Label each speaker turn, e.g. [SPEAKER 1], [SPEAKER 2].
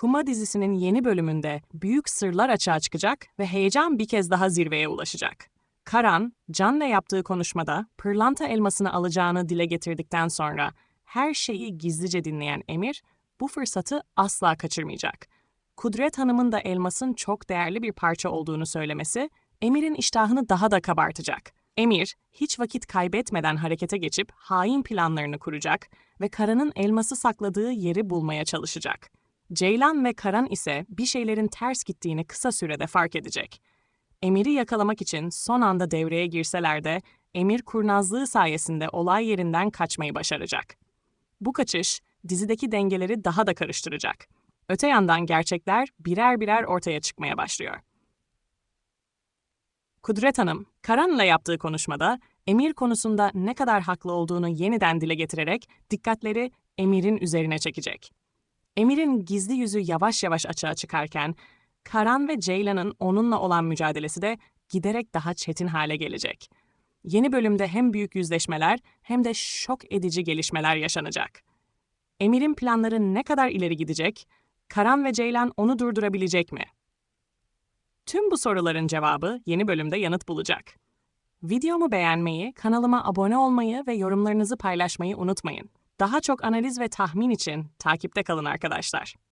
[SPEAKER 1] Kuma dizisinin yeni bölümünde büyük sırlar açığa çıkacak ve heyecan bir kez daha zirveye ulaşacak. Karan, Can'la yaptığı konuşmada pırlanta elmasını alacağını dile getirdikten sonra her şeyi gizlice dinleyen Emir, bu fırsatı asla kaçırmayacak. Kudret Hanım'ın da elmasın çok değerli bir parça olduğunu söylemesi, Emir'in iştahını daha da kabartacak. Emir, hiç vakit kaybetmeden harekete geçip hain planlarını kuracak ve Karan'ın elması sakladığı yeri bulmaya çalışacak. Ceylan ve Karan ise bir şeylerin ters gittiğini kısa sürede fark edecek. Emir'i yakalamak için son anda devreye girseler de Emir kurnazlığı sayesinde olay yerinden kaçmayı başaracak. Bu kaçış dizideki dengeleri daha da karıştıracak. Öte yandan gerçekler birer birer ortaya çıkmaya başlıyor. Kudret Hanım, Karan'la yaptığı konuşmada Emir konusunda ne kadar haklı olduğunu yeniden dile getirerek dikkatleri Emir'in üzerine çekecek. Emir'in gizli yüzü yavaş yavaş açığa çıkarken Karan ve Ceylan'ın onunla olan mücadelesi de giderek daha çetin hale gelecek. Yeni bölümde hem büyük yüzleşmeler hem de şok edici gelişmeler yaşanacak. Emir'in planları ne kadar ileri gidecek? Karan ve Ceylan onu durdurabilecek mi? Tüm bu soruların cevabı yeni bölümde yanıt bulacak. Videomu beğenmeyi, kanalıma abone olmayı ve yorumlarınızı paylaşmayı unutmayın. Daha çok analiz ve tahmin için takipte kalın arkadaşlar.